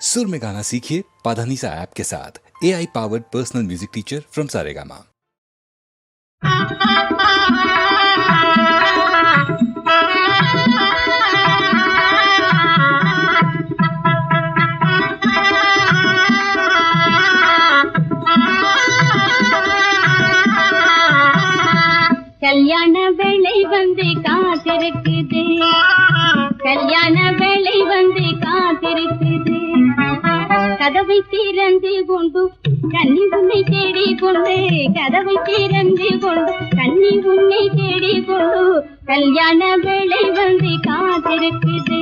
सुर में गाना सीखिए पाधानीसा ऐप के साथ A I powered personal music teacher from Saregama கல்யாண வேளை வந்து காத்திருக்குது கல்யாண வேளை வந்து காத்திருக்குது கதவை திறந்து கொண்டு கண்ணி உன்னை தேடி கொண்டு கதவை திறந்து கொண்டு கண்ணி உன்னை தேடி கொண்டு கல்யாண வேலை வந்து காத்திருக்குது.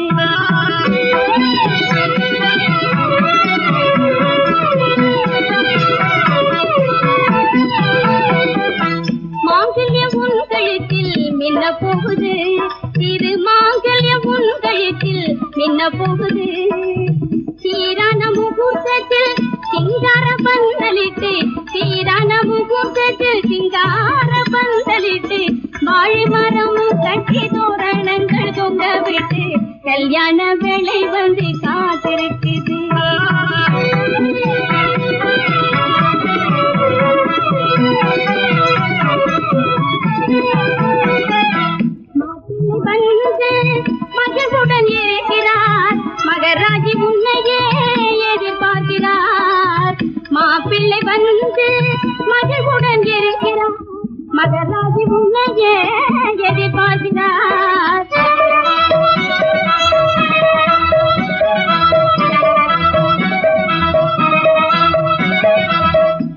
மாப்பிள்ளை வந்து மகிழ்வுடன் இருக்கிறார் மகராஜி உன்னையே எதிர்பார்க்கிறார்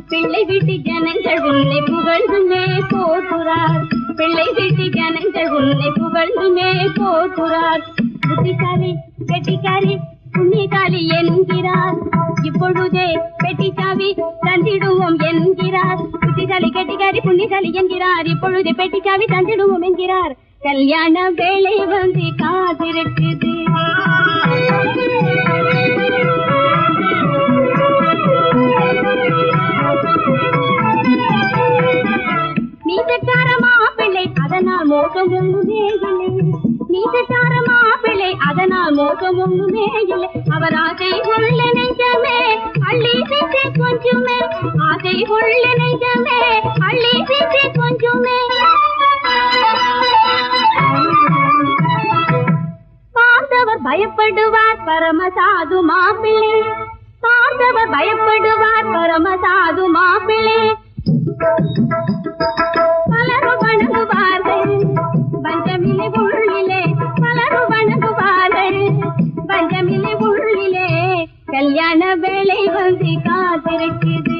பிள்ளை வீட்டு ஜனங்கள் உன்னை புகழ்ந்துமே போற்றுறார் பிள்ளை வீட்டு ஜனங்கள் உன்னை புகழ்ந்துமே போற்றுறார் என்கிறார் இப்பொழுது பெட்டிச்சாவி தந்திடுவோம் என்கிறார். கல்யாண வேலை வந்து காத்திருக்குது. நீசக்கார பிள்ளை அதனால் மோகம் ஒன்றுமே இல்லை. நீசக்கார பிள்ளை அதனால் மோகம் ஒன்றுமே இல்லை. அவர் ஆசை உள்ள நெஞ்சமே கொஞ்சமே. ஆசை உள்ள நெஞ்சமே. அள்ளி செஞ்சே கொஞ்சமே. பார்த்தவர் பயப்படுவார் பரமசாது மாப்பிள்ளை. பார்த்தவர் பயப்படுவார் பரமசாது மாப்பிள்ளை. பலரும் வணங்குவார்கள். பஞ்சமிலி உள்ளிலே பலரும் வணங்குவார்கள். பஞ்சமிலி உள்ளிலே கல்யாண வேலை வந்து காத்திருக்குது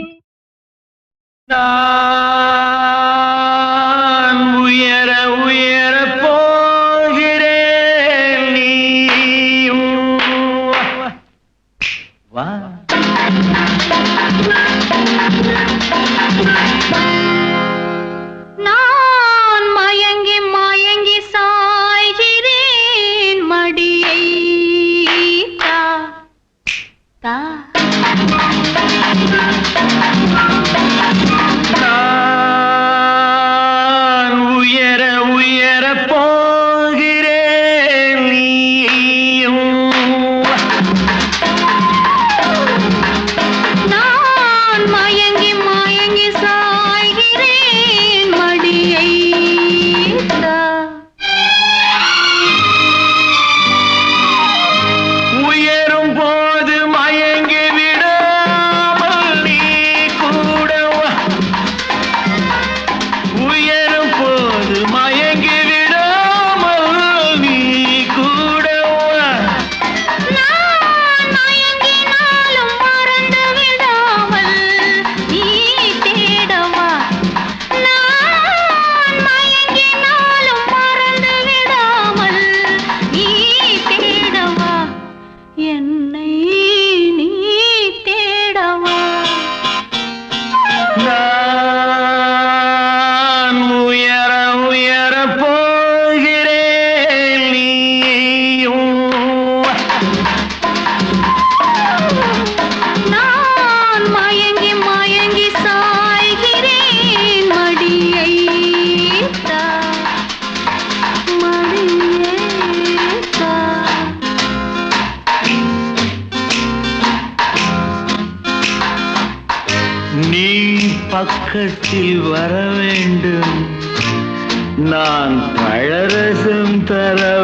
தர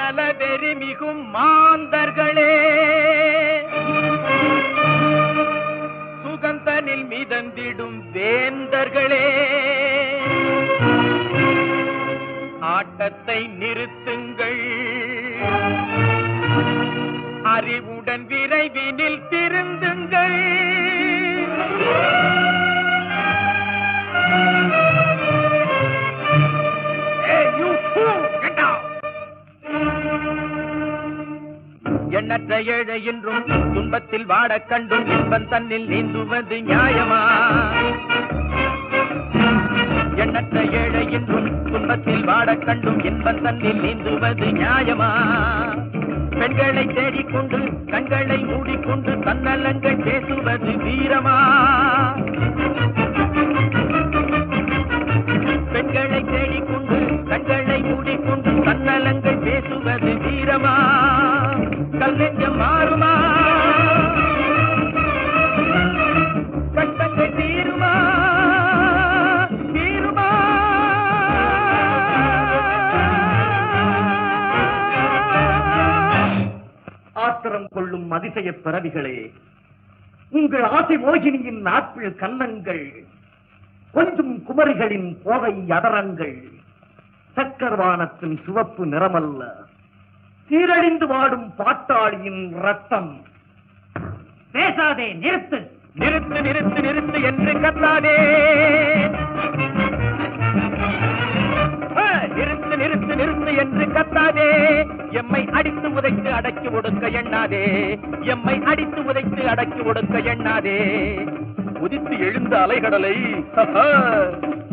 நல வெறிமிகும் மாந்தர்களே. சுகந்தனில் மிதந்திடும் வேந்தர்களே. ஆட்டத்தை நிறுத்துங்கள். அறிவுடன் விரைவினில் திருந்து எண்ணற்ற ஏழை என்றும் துன்பத்தில் வாடக் கண்டும் இன்பம் தன்னில் நீந்துவது நியாயமா? எண்ணற்ற ஏழை என்றும் துன்பத்தில் வாடக் கண்டும் இன்பம் தன்னில் நீந்துவது நியாயமா? பெண்களை தேடிக்கொண்டு கண்களை மூடிக்கொண்டு தன்னலங்கள் பேசுவது வீரமா? பெண்களை தேடிக்கொண்டு கண்களை மூடிக்கொண்டு தன்னலங்கள் பேசுவது வீரமா? மாறுமா? கட்டங்கள் தீருமா? தீருமா? ஆத்திரம் கொள்ளும் அதிசய பிறவிகளே உங்கள் ஆசை மோகினியின் ஆப்பிள் கன்னங்கள் கொஞ்சம் குமரிகளின் கோவை அதரங்கள் சக்கரவானத்தின் சிவப்பு நிறமல்ல. சீரழிந்து வாடும் பாட்டாளியின் ரத்தம். பேசாதே நிறுத்து. நிறுத்து நிறுத்து நிறுத்து என்று கத்தாதே. நிறுத்து நிறுத்து நிறுத்து என்று கத்தாதே. எம்மை அடித்து உதைத்து அடக்கி ஒடுக்க எண்ணாதே. எம்மை அடித்து உதைத்து அடக்கி ஒடுக்க எண்ணாதே. உதித்து எழுந்த அலைகடலை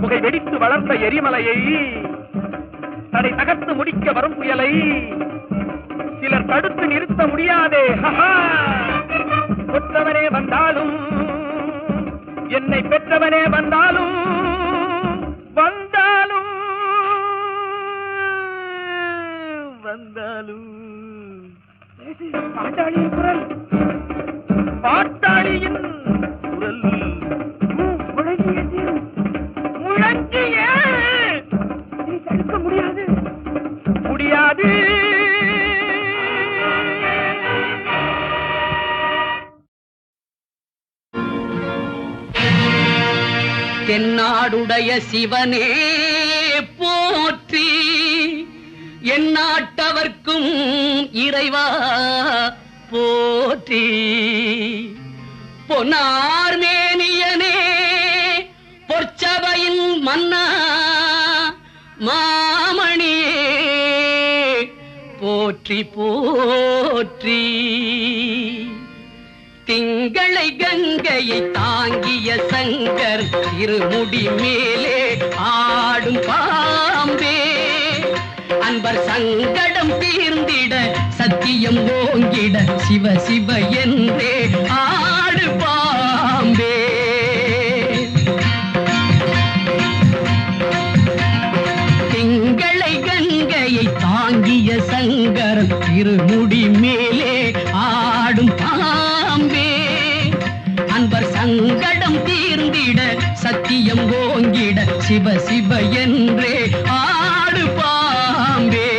புகை வெடித்து வளர்ந்த எரிமலையை தடை தகர்த்து முடிக்க வரும் புயலை சிலர் தடுத்து நிறுத்த முடியாதே. கொற்றவனே வந்தாலும் என்னை பெற்றவனே வந்தாலும் வந்தாலும் வந்தாலும். பாட்டாளியின் குரல். பாட்டாளியின் குரல். முழங்கிய முடியாது. முடியாது. நாடுடைய சிவனே போற்றி. என் நாட்டவர்க்கும் இறைவா போற்றி. பொன்னார்மேனியனே பொற்சபையின் மன்னா மாமணியே. போற்றி போற்றி. திங்களை கங்கையை தாங்கிய சங்கர் இருமுடி மேலே ஆடும் பாம்பே. அன்பர் சங்கடம் தீர்ந்திட சத்தியம் ஓங்கிட சிவ சிவ என்றே. ஆ சிவ சிவ என்றே ஆடு பாம்பே.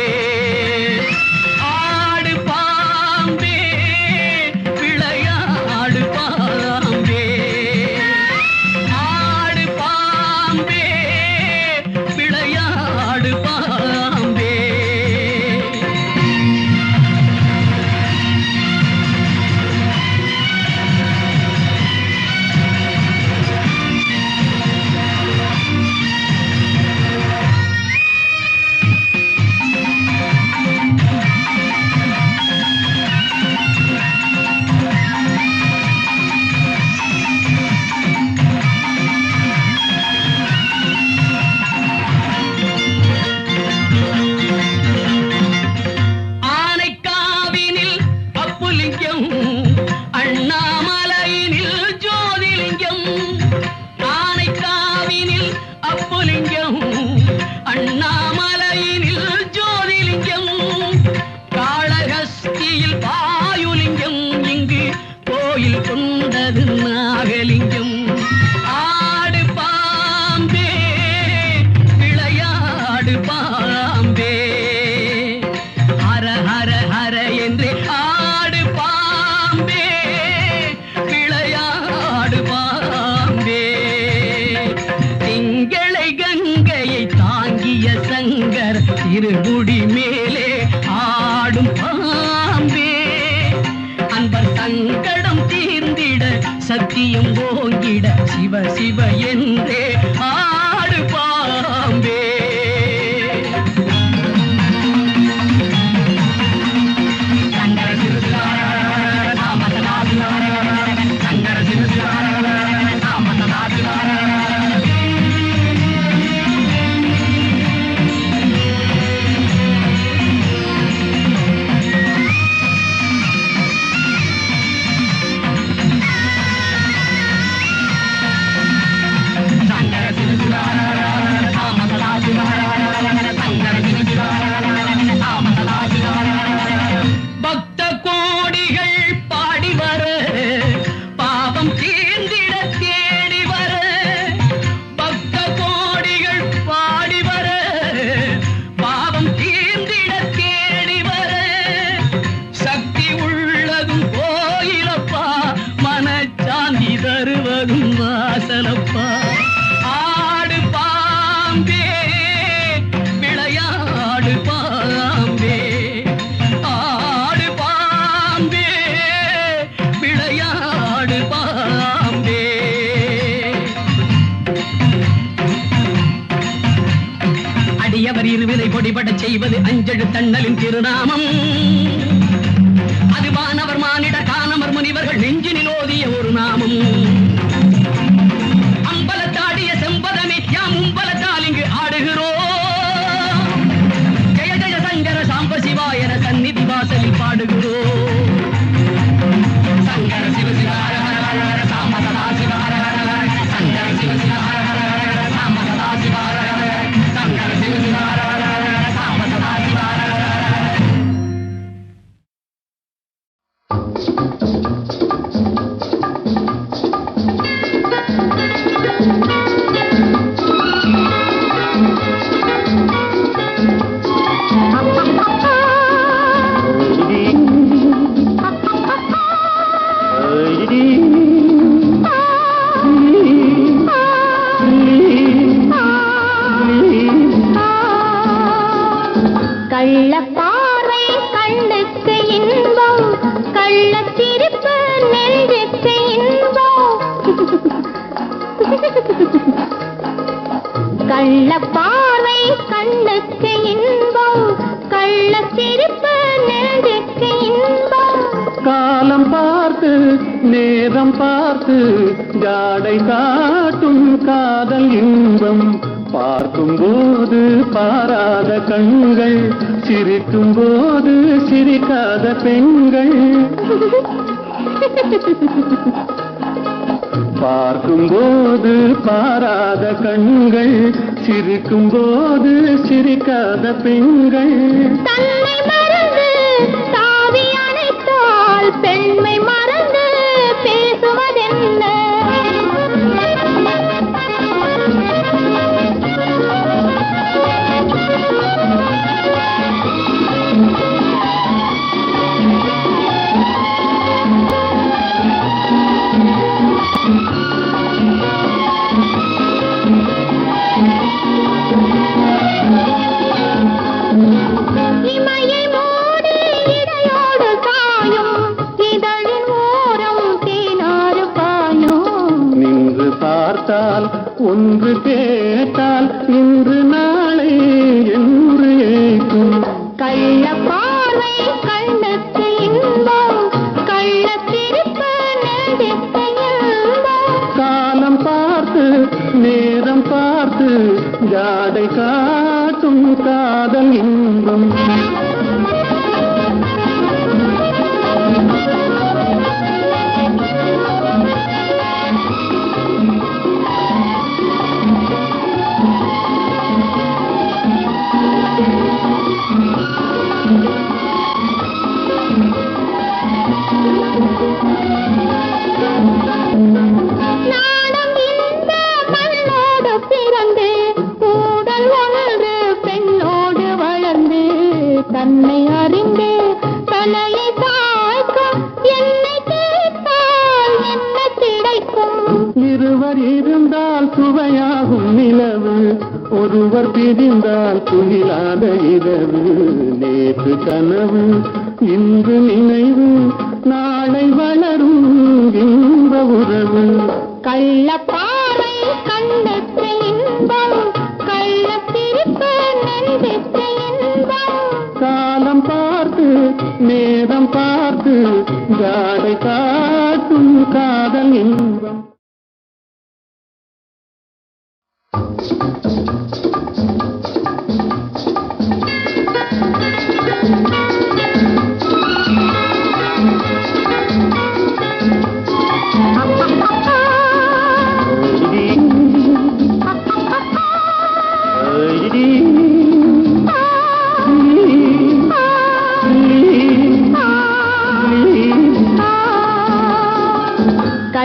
அவர் இருவிலை பொடிபட செய்வது அஞ்சழு தன்னலின் திருநாமம். அது வானவர் மானிட காணவர் முனிவர்கள் நெஞ்சினில் ஓதிய ஒரு நாமம். ஜாடை காட்டும் காதல் இன்பம். பார்க்கும் போது பாராத கண்கள் சிரிக்கும் போது சிரிக்காத பெண்கள். பார்க்கும் போது பாராத கண்கள் சிரிக்கும் போது சிரிக்காத பெண்கள். வல்ல பா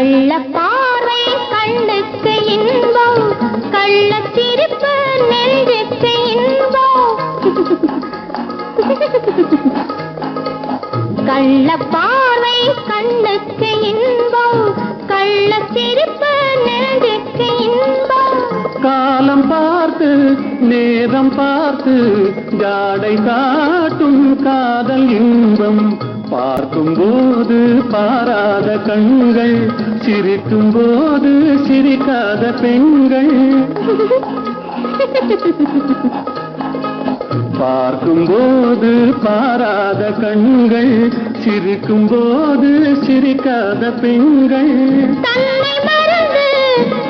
கள்ள பார்வை கண்ணுக்கு இன்பம். கள்ள திருப்பு நெஞ்சுக்கு இன்பம். கள்ள பார்வை கண்ணுக்கு இன்பம். கள்ள திருப்பு நெஞ்சுக்கு இன்பம். காலம் பார்த்து நேரம் பார்த்து ஜாடை காட்டும் காதல் இன்பம். பார்க்கும்போது பாராத கண்கள் சிரிக்கும் போது சிரிக்காத பெண்கள். பார்க்கும் போது பாராத கண்கள். சிரிக்கும் போது சிரிக்காத பெண்கள். தன்னை மறந்து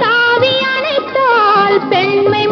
தாவி அணைத்தால் பெண்மை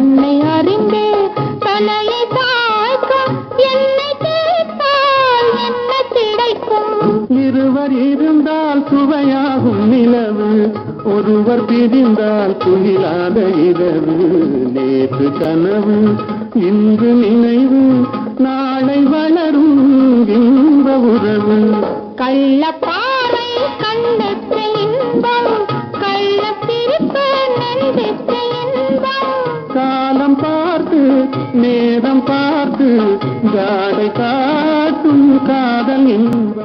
தன்னை அறிந்து தலையை தாய்க்கும் என்னை கேட்டால் என்ன கிடைக்கும்? இருவர் இருந்தால் சுவையாகும் நிலவு ஒருவர் பிரிந்தால் துயிலாத இரவு. நேற்று கனவு இன்று நினைவு நாளை வளரும் இன்ப உறவு. கள்ள நேரம் பார்த்து ஜாடை காட்டும் காதல் என்ப